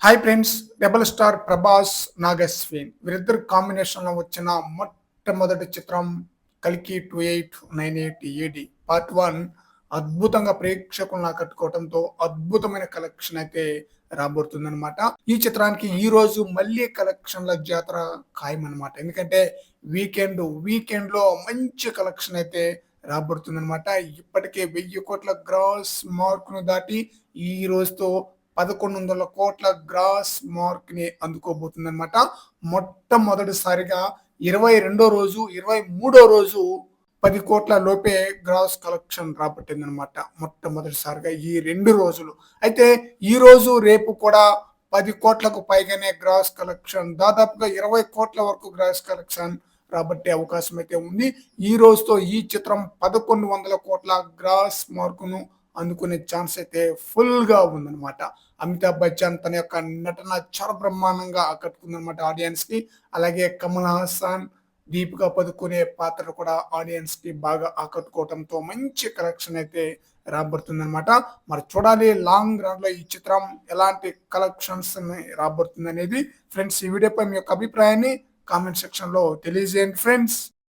Hi friends rebel star Prabhas Nag Ashwin వీరిద్దరు కాంబినేషన్లో వచ్చిన మొట్టమొదటి చిత్రం కలికి two eight nine eight AD part one అద్భుతంగా ప్రేక్షకులను ఆకట్టుకోవడంతో అద్భుతమైన కలెక్షన్ అయితే రాబోతుందనమాట ఈ చిత్రానికి ఈ రోజు మళ్ళీ కలెక్షన్ల జాతర ఖాయం అనమాట ఎందుకంటే వీకెండ్ వీకెండ్లో మంచి కలెక్షన్ అయితే రాబడుతుందనమాట ఇప్పటికే వెయ్యి కోట్ల గ్రాస్ మార్క్ను దాటి ఈ రోజుతో పదకొండు వందల కోట్ల గ్రాస్ మార్క్ని అందుకోబోతుందన్నమాట. మొట్టమొదటిసారిగా ఇరవై రెండో రోజు ఇరవై మూడో రోజు పది కోట్ల లోపే గ్రాస్ కలెక్షన్ రాబట్టిందనమాట మొట్టమొదటిసారిగా ఈ రెండు రోజులు. అయితే ఈ రోజు రేపు కూడా పది కోట్లకు పైగానే గ్రాస్ కలెక్షన్ దాదాపుగా ఇరవై కోట్ల వరకు గ్రాస్ కలెక్షన్ రాబట్టే అవకాశం అయితే ఉంది. ఈ రోజుతో ఈ చిత్రం పదకొండు వందల కోట్ల గ్రాస్ మార్కును అందుకునే ఛాన్స్ అయితే ఫుల్గా ఉందన్నమాట. అమితాబ్ బచ్చన్ తన యొక్క నటన చాలా బ్రహ్మాండంగా ఆకట్టుకుందనమాట ఆడియన్స్కి అలాగే కమల్ హాసన్ దీపికా పదుకునే పాత్ర కూడా ఆడియన్స్కి బాగా ఆకట్టుకోవడంతో మంచి కలెక్షన్ అయితే రాబడుతుందనమాట మరి చూడాలి లాంగ్ రన్లో ఈ చిత్రం ఎలాంటి కలెక్షన్స్ రాబడుతుంది అనేది ఫ్రెండ్స్ ఈ వీడియోపై మీ యొక్క అభిప్రాయాన్ని కామెంట్ సెక్షన్లో తెలియజేయండి ఫ్రెండ్స్.